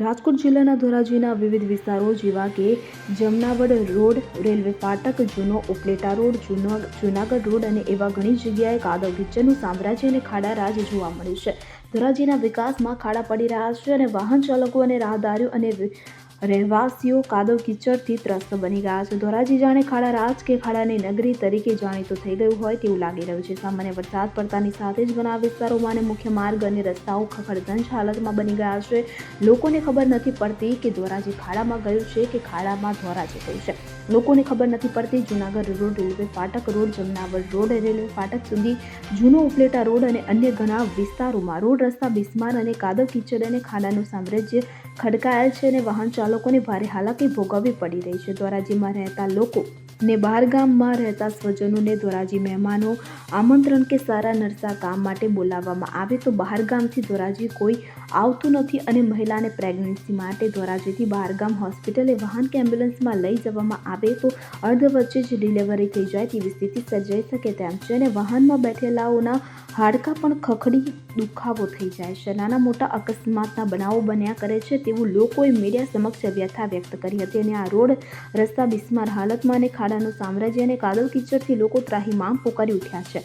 રાજકોટ જિલ્લાના ધોરાજીના વિવિધ વિસ્તારો જેવા કે જમનાવડ રોડ, રેલવે ફાટક, જૂનો ઉપલેટા રોડ, જૂનો જૂનાગઢ રોડ અને એવા ઘણી જગ્યાએ કાદવ કિચનનું સામ્રાજ્ય અને ખાડા રાજ જોવા મળ્યું છે. ધોરાજીના વિકાસમાં ખાડા પડી રહ્યા છે અને વાહન ચાલકો અને રાહદારીઓ અને રહેવાસીઓ કાદવ કિચડથી ત્રસ્ત બની ગયા છે. ધોરાજી જાણે ખાડા રાજ કે ખાડાની નગરી તરીકે જાણીતું થઈ ગયું હોય તેવું લાગી રહ્યું છે. સામાન્ય વરસાદ પડતાની સાથે જ ઘણા વિસ્તારોમાં અને મુખ્ય માર્ગ અને રસ્તાઓ ખખડધંજ હાલતમાં બની ગયા છે. લોકોને ખબર નથી પડતી કે ધોરાજી ખાડામાં ગયું છે કે ખાડામાં ધોરાજી ગયું છે. લોકોને ખબર નથી પડતી જુનાગઢ રોડ, રેલવે ફાટક રોડ, જમનાવર રોડ, રેલવે ફાટક સુધી જૂનો ઉપલેટા રોડ અને અન્ય ઘણા વિસ્તારોમાં રોડ રસ્તા, બિસ્માર અને કાદવ કીચડ અને ખાડાનું સામ્રાજ્ય ખડકાયેલ છે અને વાહન ચાલકોને ભારે હાલાકી ભોગવવી પડી રહી છે. ધોરાજીમાં રહેતા લોકો ને બહારગામમાં રહેતા સ્વજનોને ધોરાજી મહેમાનો આમંત્રણ કે સારા નરસા કામ માટે બોલાવવામાં આવે તો બહારગામથી ધોરાજી કોઈ આવતું નથી અને મહિલાને પ્રેગ્નન્સી માટે ધોરાજીથી બહારગામ હોસ્પિટલે વાહન કે એમ્બ્યુલન્સમાં લઈ જવામાં આવે તો અર્ધ વચ્ચે જ ડિલિવરી થઈ જાય તેવી સ્થિતિ સર્જાઈ શકે તેમ છે. અને વાહનમાં બેઠેલાઓના હાડકાં પણ ખખડી દુખાવો થઈ જાય છે. નાના મોટા અકસ્માતના બનાવો બન્યા કરે છે તેવું લોકોએ મીડિયા સમક્ષ વ્યથા વ્યક્ત કરી હતી અને આ રોડ રસ્તા બિસ્માર હાલતમાં અને ખાડાનું સામ્રાજ્ય અને કાદવ કિચડથી લોકો ત્રાહીમામ પોકારી ઉઠ્યા છે.